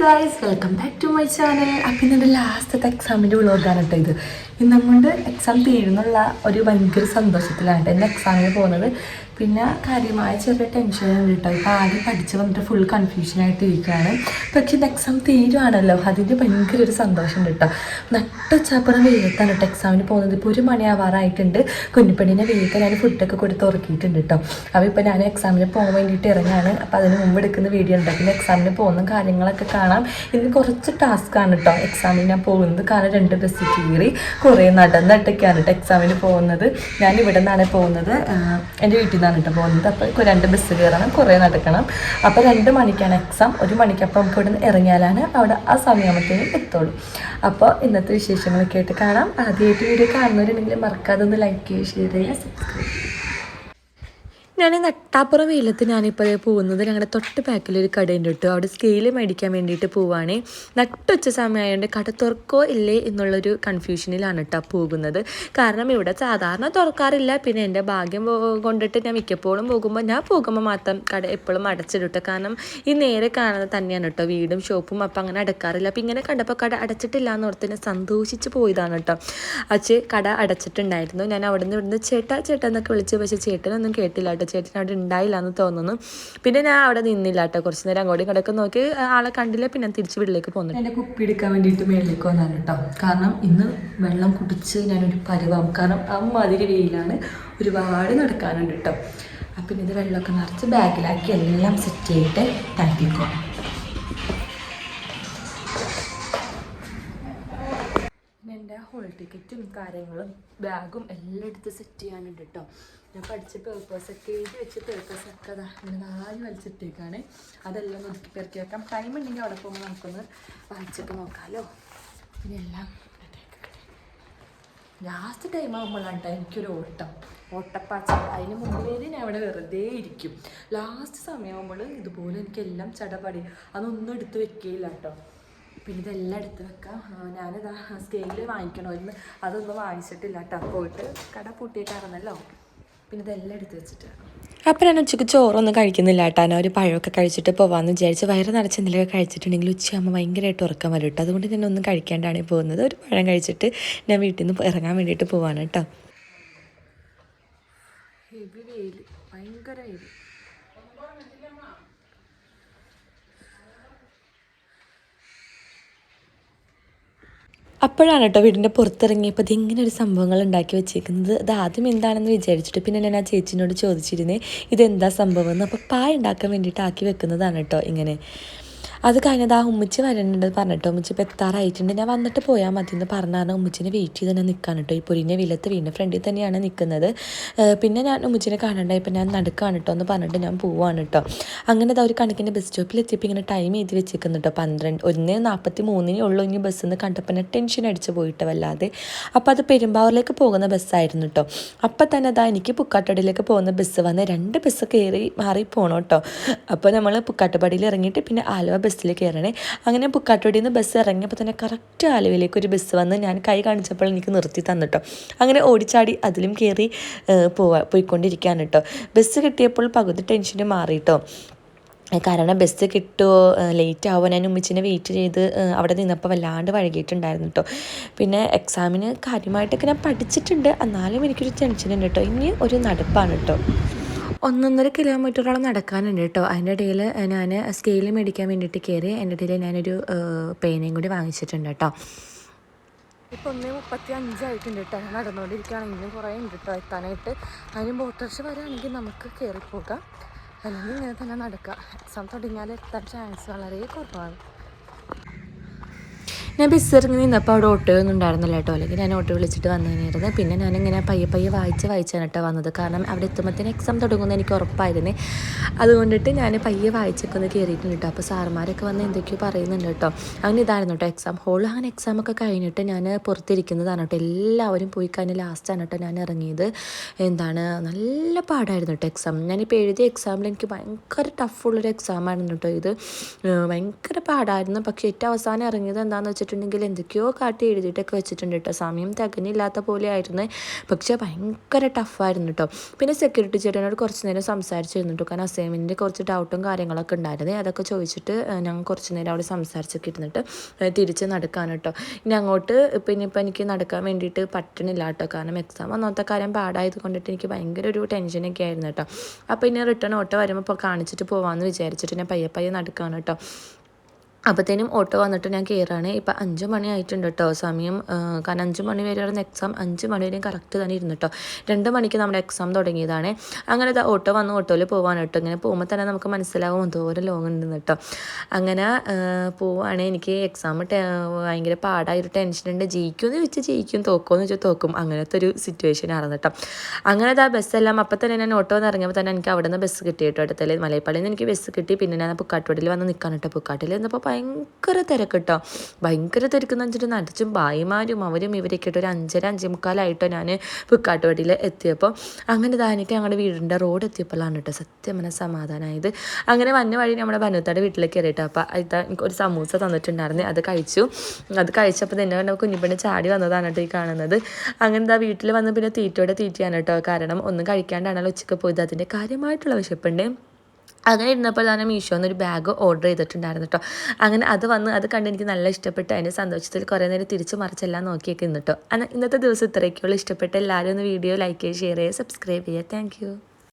Guys welcome back to my channel അപ്പം ഇന്നെന്റെ ലാസ്റ്റത്തെ എക്സാമിന്റെ വ്ളോഗാണ് ഇത്. ഇന്നും കൊണ്ട് എക്സാം തീരുന്നുള്ള ഒരു ഭയങ്കര സന്തോഷത്തിലാണ് എന്റെ എക്സാമിന് പോകുന്നത് പിന്നെ കാര്യമായ ചെറിയ ടെൻഷൻ ഉണ്ട് കേട്ടോ ഇപ്പോൾ ആദ്യം പഠിച്ച് വന്നിട്ട് ഫുൾ കൺഫ്യൂഷനായിട്ട് ഇരിക്കുകയാണ് പക്ഷെ ഇത് എക്സാം തീരുവാണല്ലോ. അതിന്റെ ഭയങ്കര ഒരു സന്തോഷമുണ്ട് കേട്ടോ നട്ടുച്ചാപ്പുറം വെയിലത്താണ് കേട്ടോ എക്സാമിന് പോകുന്നത്. ഇപ്പോൾ ഒരു മണിയാവാറായിട്ടുണ്ട്. കുഞ്ഞിപ്പണ്ണിനെ വേഗം ഞാൻ ഫുഡൊക്കെ കൊടുത്ത് ഉറക്കിയിട്ടുണ്ട് കേട്ടോ അപ്പോൾ ഇപ്പോൾ ഞാൻ എക്സാമിന് പോകാൻ വേണ്ടിയിട്ട് ഇറങ്ങാണ്. അപ്പോൾ അതിന് മുമ്പ് എടുക്കുന്ന വീഡിയോ ഉണ്ട്. പിന്നെ എക്സാമിന് പോകുന്ന കാര്യങ്ങളൊക്കെ കാണാം. ഇന്ന് കുറച്ച് ടാസ്ക്കാണ് കേട്ടോ എക്സാമിന് ഞാൻ പോകുന്നത്. കാരണം രണ്ട് ബസ് കയറി കുറേ നടന്നിട്ടൊക്കെയാണ് കേട്ടോ എക്സാമിന് പോകുന്നത്. ഞാൻ ഇവിടെ നിന്നാണ് പോകുന്നത് എന്റെ വീട്ടിൽ കേട്ടോ. പോകുന്നത് അപ്പോൾ രണ്ട് ബസ് കയറണം കുറേ നടക്കണം. അപ്പോൾ രണ്ട് മണിക്കാണ് എക്സാം ഒരു മണിക്കപ്പം നമുക്ക് ഇവിടെ നിന്ന് ഇറങ്ങിയാലാണ് അവിടെ ആ സമയമാകുമ്പോഴത്തേനും എത്തുള്ളൂ. അപ്പോൾ ഇന്നത്തെ വിശേഷങ്ങളൊക്കെ ആയിട്ട് കാണാം. ആദ്യമായിട്ട് വീഡിയോ കാണുന്നവരുണ്ടെങ്കിൽ മറക്കാതെ ഒന്ന് ലൈക്ക് ചെയ്യുക ഷെയർ ചെയ്യുക സബ്സ്ക്രൈബ് ഞാൻ നട്ടാപ്പുറം വെയിലത്ത് ഞാനിപ്പോൾ അതേ പോകുന്നത്. ഞങ്ങളുടെ തൊട്ട് ബാക്കിലൊരു കടയുണ്ട് കേട്ടോ. അവിടെ സ്കെയിൽ മേടിക്കാൻ വേണ്ടിയിട്ട് പോവാണ്. നട്ടുച്ച സമയമായതുകൊണ്ട് കട തുറക്കോ ഇല്ലേ എന്നുള്ളൊരു കൺഫ്യൂഷനിലാണ് കേട്ടോ പോകുന്നത്. കാരണം ഇവിടെ സാധാരണ തുറക്കാറില്ല. പിന്നെ എന്റെ ഭാഗ്യം കൊണ്ടിട്ട് ഞാൻ മിക്കപ്പോഴും പോകുമ്പോൾ ഞാൻ പോകുമ്പോൾ മാത്രം കട എപ്പോഴും അടച്ചിടും കാരണം ഈ നേരെ കാണുന്നത് തന്നെയാണ് കേട്ടോ വീടും ഷോപ്പും അപ്പം അങ്ങനെ അടക്കാറില്ല. അപ്പം ഇങ്ങനെ കണ്ടപ്പോൾ കട അടച്ചിട്ടില്ല എന്ന് ഓർത്ത് സന്തോഷിച്ച് പോയതാണ് കേട്ടോ അച്ഛ കട അടച്ചിട്ടുണ്ടായിരുന്നു. ഞാൻ അവിടെ നിന്ന് ഇവിടുന്ന് ചേട്ടാ ചേട്ടാ എന്നൊക്കെ വിളിച്ചു പക്ഷേ ചേട്ടനൊന്നും കേട്ടില്ല കേട്ടോ ചേട്ടൻ അവിടെ ഉണ്ടായില്ല എന്ന് തോന്നുന്നു. പിന്നെ ഞാൻ അവിടെ നിന്നില്ല കേട്ടോ. കുറച്ച് നേരം അങ്ങോട്ടും ഇങ്ങോട്ടൊക്കെ നോക്കി. ആളെ കണ്ടില്ല. പിന്നെ തിരിച്ച് വീട്ടിലേക്ക് പോകുന്നു എന്റെ കുപ്പി എടുക്കാൻ വേണ്ടിയിട്ട് മേളിലേക്ക് വന്നാണ് കേട്ടോ. കാരണം ഇന്ന് വെള്ളം കുടിച്ച് ഞാനൊരു പരിവാം. കാരണം അമ്മാതിരി വെയിലാണ്. ഒരുപാട് നടക്കാനുണ്ട് കേട്ടോ. അപ്പം ഇത് വെള്ളമൊക്കെ നിറച്ച് ബാഗിലാക്കി എല്ലാം സെറ്റ് ചെയ്തിട്ട് ടാങ്കിക്കോ ടിക്കറ്റും കാര്യങ്ങളും ബാഗും എല്ലാം എടുത്ത് സെറ്റ് ചെയ്യാനുണ്ട് കേട്ടോ ഞാൻ പഠിച്ച പേപ്പേഴ്സൊക്കെ എഴുതി വെച്ച പേപ്പേഴ്സൊക്കെ അതാ ഇങ്ങനെ നാല് വലിച്ചിട്ടേക്കാണ്. അതെല്ലാം ഒതുക്കി പെറുക്കി വെക്കാം. ടൈം ഉണ്ടെങ്കിൽ അവിടെ പോകുമ്പോൾ നമുക്കൊന്ന് വായിച്ചൊക്കെ നോക്കാമല്ലോ പിന്നെ എല്ലാം ലാസ്റ്റ് ടൈം ആകുമ്പോഴാണ് എനിക്കൊരു ഓട്ടം. ഓട്ടപ്പാച്ച അതിന് മുമ്പേ ഞാൻ അവിടെ വെറുതെ ഇരിക്കും. ലാസ്റ്റ് സമയമാകുമ്പോൾ ഇതുപോലെ എനിക്കെല്ലാം ചടപടി. അതൊന്നും എടുത്ത് വെക്കുകയില്ല കേട്ടോ പിന്നെ ഇതെല്ലാം എടുത്ത് വെക്കാം. ഞാനിത് സ്കെയിൽ വാങ്ങിക്കണമായിരുന്നു അതൊന്നും വാങ്ങിച്ചിട്ടില്ല കേട്ടോ. പോയിട്ട് കട പൂട്ടിയേക്കാറുന്നല്ലോ പിന്നെ ഇതെല്ലാം എടുത്ത് വെച്ചിട്ട് അപ്പം ഞാൻ ഉച്ചയ്ക്ക് ചോറൊന്നും കഴിക്കുന്നില്ല കേട്ടോ. ഞാൻ ഒരു പഴമൊക്കെ കഴിച്ചിട്ട് പോവാമെന്ന് വിചാരിച്ച് വയറ് നിറച്ച് എന്തെങ്കിലുമൊക്കെ കഴിച്ചിട്ടുണ്ടെങ്കിൽ ഉച്ചയാകുമ്പോൾ ഭയങ്കരമായിട്ട് ഉറക്കം വരും കേട്ടോ. അതുകൊണ്ട് ഞാൻ ഒന്നും കഴിക്കാണ്ടാണ് പോകുന്നത്. ഒരു പഴം കഴിച്ചിട്ട് ഞാൻ വീട്ടിൽ നിന്ന് ഇറങ്ങാൻ വേണ്ടിയിട്ട് പോവാണ് കേട്ടോ. ഭയങ്കര അപ്പോഴാണ് കേട്ടോ വീടിന്റെ പുറത്തിറങ്ങിയപ്പോൾ ഇതിങ്ങനെ ഇങ്ങനെ ഒരു സംഭവങ്ങൾ ഉണ്ടാക്കി വെച്ചേക്കുന്നത്. അത് ആദ്യം എന്താണെന്ന് വിചാരിച്ചിട്ട് പിന്നെ ഞാൻ ആ ചേച്ചിനോട് ചോദിച്ചിരുന്നേ ഇതെന്താ സംഭവം എന്ന്. അപ്പോൾ പായ ഉണ്ടാക്കാൻ വേണ്ടിയിട്ട് ആക്കി വെക്കുന്നതാണ് കേട്ടോ ഇങ്ങനെ. അത് കഴിഞ്ഞത് ആ ഉമ്മച്ചി വരണുണ്ട് പറഞ്ഞിട്ടോ. ഉമ്മച്ചി ഇപ്പോൾ എത്താറായിട്ടുണ്ട്. ഞാൻ വന്നിട്ട് പോയാൽ മതി എന്ന് പറഞ്ഞാണ് ഉമ്മച്ചിനെ വെയിറ്റ് ചെയ്ത് തന്നെ നിൽക്കാൻ കേട്ടോ ഈ പൊരിഞ്ഞ വിലത്ത് വീടിന്റെ ഫ്രണ്ടിൽ തന്നെയാണ് നിൽക്കുന്നത് പിന്നെ ഞാൻ ഉമ്മച്ചിനെ കാണണ്ടായപ്പോൾ ഞാൻ നടക്കുകയാണ് കേട്ടോ എന്ന് പറഞ്ഞിട്ട് ഞാൻ പോവാണ് കേട്ടോ അങ്ങനെ ഇതാ ഒരു കണക്കിന്റെ ബസ് സ്റ്റോപ്പിൽ എത്തിയപ്പോൾ ഇങ്ങനെ ടൈം എഴുതി വെച്ചേക്കുന്നു കേട്ടോ പന്ത്രണ്ട് ഒന്ന് നാൽപ്പത്തി മൂന്നിനേ ഉള്ളൂ. ഇനി ബസ് എന്ന് കണ്ടപ്പോൾ ഞാൻ ടെൻഷൻ അടിച്ച് പോയിട്ട് വല്ലാതെ. അപ്പോൾ അത് പെരുമ്പാവൂരിലേക്ക് പോകുന്ന ബസ്സായിരുന്നു കേട്ടോ അപ്പം തന്നെ അതാ എനിക്ക് പുക്കാട്ടടിയിലേക്ക് പോകുന്ന ബസ് വന്ന് രണ്ട് ബസ് കയറി മാറി പോകണം കേട്ടോ അപ്പോൾ നമ്മൾ പുക്കാട്ടുപടിയിൽ ഇറങ്ങിയിട്ട് പിന്നെ ആലുവ ബസ്സിൽ കയറണേ. അങ്ങനെ പുക്കാട്ടോടി നിന്ന് ബസ് ഇറങ്ങിയപ്പോൾ തന്നെ കറക്റ്റ് ആലുവയിലേക്ക് ഒരു ബസ് വന്ന് ഞാൻ കൈ കാണിച്ചപ്പോൾ എനിക്ക് നിർത്തി തന്നിട്ടോ. അങ്ങനെ ഓടിച്ചാടി അതിലും കയറി പോവാ പോയിക്കൊണ്ടിരിക്കുകയാണ് കേട്ടോ ബസ് കിട്ടിയപ്പോൾ പകുതി ടെൻഷന് മാറിയിട്ടോ കാരണം ബസ് കിട്ടുമോ ലേറ്റ് ആവുമോ ഞാൻ ഉമ്മച്ചിനെ വെയിറ്റ് ചെയ്ത് അവിടെ നിന്നപ്പോൾ വല്ലാണ്ട് വഴകിയിട്ടുണ്ടായിരുന്നു കേട്ടോ പിന്നെ എക്സാമിന് കാര്യമായിട്ടൊക്കെ ഞാൻ പഠിച്ചിട്ടുണ്ട്. എന്നാലും എനിക്കൊരു ടെൻഷൻ ഉണ്ട് കേട്ടോ ഇനി ഒരു നടപ്പാണ് കേട്ടോ ഒന്നൊന്നര കിലോമീറ്ററോളം നടക്കാനുണ്ട് കേട്ടോ അതിന്റെ ഇടയിൽ ഞാൻ സ്കെയിൽ മേടിക്കാൻ വേണ്ടിയിട്ട് കയറി എന്റെ ഇടയിൽ ഞാനൊരു പേനയും കൂടി വാങ്ങിച്ചിട്ടുണ്ട് കേട്ടോ ഇപ്പൊ ഒന്നേ മുപ്പത്തി അഞ്ചായിട്ടുണ്ട് കേട്ടോ നടന്നുകൊണ്ടിരിക്കുകയാണ് ഇനിയും കുറേ ഉണ്ട് കേട്ടോ എത്താനായിട്ട്. അതിന് ബോട്ടർഷ വരാണെങ്കിൽ നമുക്ക് കയറിപ്പോകാം പോകാം. അല്ലെങ്കിൽ ഇങ്ങനെ തന്നെ നടക്കാം. എക്സാം തുടങ്ങിയാൽ എത്താൻ ചാൻസ് വളരെ കുറവാണ്. ഞാൻ ബസ് ഇറങ്ങി നിന്നപ്പോൾ അവിടെ ഓട്ടോ ഒന്നും ഉണ്ടായിരുന്നില്ല കേട്ടോ. അല്ലെങ്കിൽ ഞാൻ ഓട്ടോ വിളിച്ചിട്ട് വന്നതിനായിരുന്നു പിന്നെ ഞാനിങ്ങനെ പയ്യെ പയ്യെ വായിച്ച് വായിച്ചാണ് കേട്ടോ വന്നത്. കാരണം അവിടെ എത്തുമ്പോഴത്തേന് എക്സാം തുടങ്ങുമെന്ന് എനിക്ക് ഉറപ്പായിരുന്നേ. അതുകൊണ്ടിട്ട് ഞാൻ പയ്യെ വായിച്ചൊക്കെ ഒന്ന് കയറിയിട്ടുണ്ട് കേട്ടോ. അപ്പോൾ സാർമാരൊക്കെ വന്ന് എന്തൊക്കെയോ പറയുന്നുണ്ട് കേട്ടോ. അങ്ങനെ ഇതായിരുന്നു കേട്ടോ എക്സാം ഹോൾ അങ്ങനെ എക്സാം ഒക്കെ കഴിഞ്ഞിട്ട് ഞാൻ പുറത്തിരിക്കുന്നതാണ് കേട്ടോ. എല്ലാവരും പോയി കഴിഞ്ഞ് ലാസ്റ്റാണ് കേട്ടോ ഞാൻ ഇറങ്ങിയത്. എന്താണ്? നല്ല പാടായിരുന്നു കേട്ടോ എക്സാം ഞാനിപ്പോൾ എഴുതിയ എക്സാമിൽ എനിക്ക് ഭയങ്കര ടഫുള്ളൊരു എക്സാം ആയിരുന്നു കേട്ടോ ഇത്. ഭയങ്കര പാടായിരുന്നു. പക്ഷേ ഏറ്റവും അവസാനം ഇറങ്ങിയത് എന്താണെന്ന് വെച്ചിട്ടുണ്ടെങ്കിൽ വെച്ചിട്ടുണ്ടെങ്കിൽ എന്തൊക്കെയോ കാട്ടി എഴുതിയിട്ടൊക്കെ വെച്ചിട്ടുണ്ട് കേട്ടോ. സമയം തികഞ്ഞില്ലാത്ത പോലെ ആയിരുന്നു പക്ഷേ ഭയങ്കര ടഫായിരുന്നു കേട്ടോ. പിന്നെ സെക്യൂരിറ്റി ചേട്ടനോട് കുറച്ച് നേരം സംസാരിച്ചിരുന്നു കേട്ടോ. കാരണം അസൈൻമെന്റിന്റെ കുറച്ച് ഡൗട്ടും കാര്യങ്ങളൊക്കെ ഉണ്ടായിരുന്നു. അതൊക്കെ ചോദിച്ചിട്ട് ഞങ്ങൾ കുറച്ച് നേരം അവിടെ സംസാരിച്ചൊക്കെ ഇരുന്നിട്ട് തിരിച്ച് നടക്കാൻ കേട്ടോ. ഇനി അങ്ങോട്ട് പിന്നെ ഇപ്പം എനിക്ക് നടക്കാൻ വേണ്ടിയിട്ട് പറ്റണില്ല കേട്ടോ. കാരണം എക്സാം ഒന്നാമത്തെ കാര്യം പാടായത് കൊണ്ടിട്ട് എനിക്ക് ഭയങ്കര ഒരു ടെൻഷനൊക്കെ ആയിരുന്നു കേട്ടോ. അപ്പോൾ ഇനി റിട്ടേൺ ഓട്ടോ വരുമ്പോൾ ഇപ്പോൾ കാണിച്ചിട്ട് പോകാമെന്ന് വിചാരിച്ചിട്ട് ഞാൻ പയ്യെ പയ്യെ നടക്കാണ് കേട്ടോ. അപ്പോഴത്തേനും ഓട്ടോ വന്നിട്ട് ഞാൻ കയറാണ് ഇപ്പം അഞ്ച് മണി ആയിട്ടുണ്ട് കേട്ടോ സമയം. കാരണം അഞ്ച് മണി വരെ വരെയായിരുന്നു എക്സാം അഞ്ച് മണി വരെയും കറക്റ്റ് തന്നെ ഇരുന്നു കേട്ടോ രണ്ട് മണിക്ക് നമ്മുടെ എക്സാം തുടങ്ങിയതാണ്. അങ്ങനെ ദാ ഓട്ടോ വന്ന് ഓട്ടോയിൽ പോകാൻ കേട്ടോ ഇങ്ങനെ പോകുമ്പോൾ തന്നെ നമുക്ക് മനസ്സിലാവും എന്തോരം ലോങ് ഉണ്ടെന്ന് കേട്ടോ അങ്ങനെ പോവാണ്. എനിക്ക് എക്സാം ഭയങ്കര പാടായൊരു ടെൻഷനുണ്ട് ജയിക്കുമെന്ന് ചോദിച്ചാൽ ജയിക്കും തോക്കുമെന്ന് വെച്ചാൽ തോക്കും. അങ്ങനത്തെ ഒരു സിറ്റുവേഷൻ ആയിരുന്നു കേട്ടോ അങ്ങനെ ആ ബസ്സെല്ലാം അപ്പം തന്നെ ഞാൻ ഓട്ടോ വന്ന് ഇറങ്ങിയപ്പോൾ തന്നെ എനിക്ക് അവിടെ നിന്ന് ബസ് കിട്ടി കേട്ടോ അടുത്തല്ലേ മലയപ്പാടിയിൽ നിന്ന് എനിക്ക് ബസ് കിട്ടി. പിന്നെ ഞാൻ പുക്കാട്ടുപടിയിൽ വന്ന് നിൽക്കാൻ കേട്ടോ പുക്കാട്ടിൽ നിന്നപ്പോൾ ഭയങ്കര തിരക്ക് കേട്ടോ ഭയങ്കര തിരക്കെന്ന് വെച്ചിട്ട് നടിച്ചും ഭായിമാരും അവരും ഇവരൊക്കെ ഒരു അഞ്ചര അഞ്ചേ മുക്കാലായിട്ടോ ഞാൻ പുക്കാട്ടുപടിയിൽ എത്തിയപ്പോൾ അങ്ങനെ ധാനിക്ക് ഞങ്ങളുടെ വീടിന്റെ റോഡ് എത്തിയപ്പോഴാണ് കേട്ടോ സത്യം പറഞ്ഞ സമാധാനമായത് അങ്ങനെ വന്ന വഴി നമ്മുടെ ബനുത്താടെ വീട്ടിലേക്ക് കയറിയിട്ട് അപ്പോൾ ഇതാ എനിക്ക് ഒരു സമൂസ തന്നിട്ടുണ്ടായിരുന്നു. അത് കഴിച്ചു. അത് കഴിച്ചപ്പോൾ തന്നെ കണ്ട കുഞ്ഞിപ്പെണ്ണ് ചാടി വന്നതാണ് കേട്ടോ ഈ കാണുന്നത്. അങ്ങനെ ഇതാ വീട്ടിൽ വന്ന് പിന്നെ തീറ്റയോടെ തീറ്റിയാണ് കേട്ടോ. കാരണം ഒന്നും കഴിക്കാണ്ടാണല്ലോ ഉച്ചയ്ക്ക് പോയത്. അതിന്റെ കാര്യമായിട്ടുള്ള വിശപ്പുണ്ട്. അങ്ങനെ ഇരുന്നപ്പോൾ ഞാൻ മീഷോന്ന് ഒരു ബാഗ് ഓർഡർ ചെയ്തിട്ടുണ്ടായിരുന്നു കേട്ടോ അങ്ങനെ അത് വന്ന് അത് കണ്ട് എനിക്ക് നല്ല ഇഷ്ടപ്പെട്ട്. അതിന്റെ സന്തോഷത്തിൽ കുറേ നേരം തിരിച്ച് മറിച്ചെല്ലാം നോക്കിയൊക്കെ നിന്നിട്ടോ അങ്ങനെ ഇന്നത്തെ ദിവസം ഇത്രയൊക്കെയുള്ളൂ. ഇഷ്ടപ്പെട്ട എല്ലാവരും ഒന്ന് വീഡിയോ ലൈക്ക് ചെയ്യുക ഷെയർ ചെയ്യുക സബ്സ്ക്രൈബ് ചെയ്യുക. താങ്ക്